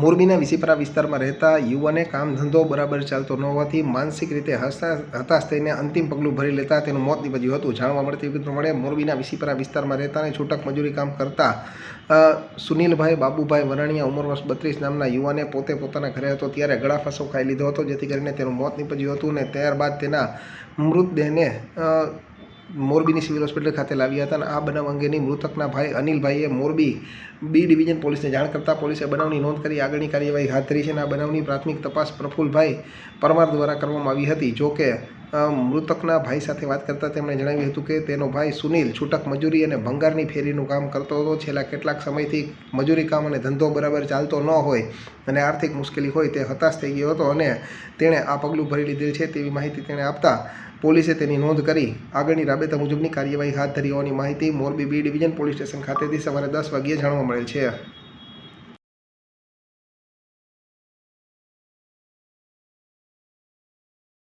મોરબીના વિસીપરા વિસ્તારમાં રહેતા યુવાને કામ ધંધો બરાબર ચાલતો ન હોવાથી માનસિક રીતે હતાશ થઈને અંતિમ પગલું ભરી લેતા તેનું મોત નીપજ્યું હતું. જાણવા મળતી પ્રમાણે મોરબીના વિસીપરા વિસ્તારમાં રહેતા અને છૂટક મજૂરી કામ કરતા સુનિલભાઈ બાબુભાઈ વરાણીયા ઉંમર વર્ષ બત્રીસ નામના યુવાને પોતે પોતાના ઘરે હતો ત્યારે ગળાફાંસો ખાઈ લીધો હતો, જેથી કરીને તેનું મોત નીપજ્યું હતું અને ત્યારબાદ તેના મૃતદેહને મોરબીની સિવિલ હોસ્પિટલ ખાતે લાવ્યા હતા અને આ બનાવ અંગેની મૃતકના ભાઈ અનિલભાઈએ મોરબી બી ડિવિઝન પોલીસને જાણ કરતાં પોલીસે બનાવની નોંધ કરી આગળની કાર્યવાહી હાથ ધરી છે અને આ બનાવની પ્રાથમિક તપાસ પ્રફુલભાઈ પરમાર દ્વારા કરવામાં આવી હતી. જો કે મૃતકના ભાઈ સાથે વાત કરતાં તેમણે જણાવ્યું હતું કે તેનો ભાઈ સુનિલ છૂટક મજૂરી અને ભંગારની ફેરીનું કામ કરતો હતો. છેલ્લા કેટલાક સમયથી મજૂરી કામ અને ધંધો બરાબર ચાલતો ન હોય અને આર્થિક મુશ્કેલી હોય તે હતાશ થઈ ગયો હતો અને તેણે આ પગલું ભરી લીધેલ છે તેવી માહિતી તેણે આપતા પોલીસે તેની નોંધ કરી આગળની રાબેતા મુજબની કાર્યવાહી હાથ ધરી હોવાની માહિતી Morbi B division police station ખાતેથી સવારે દસ વાગ્યે જાણવા મળેલ છે.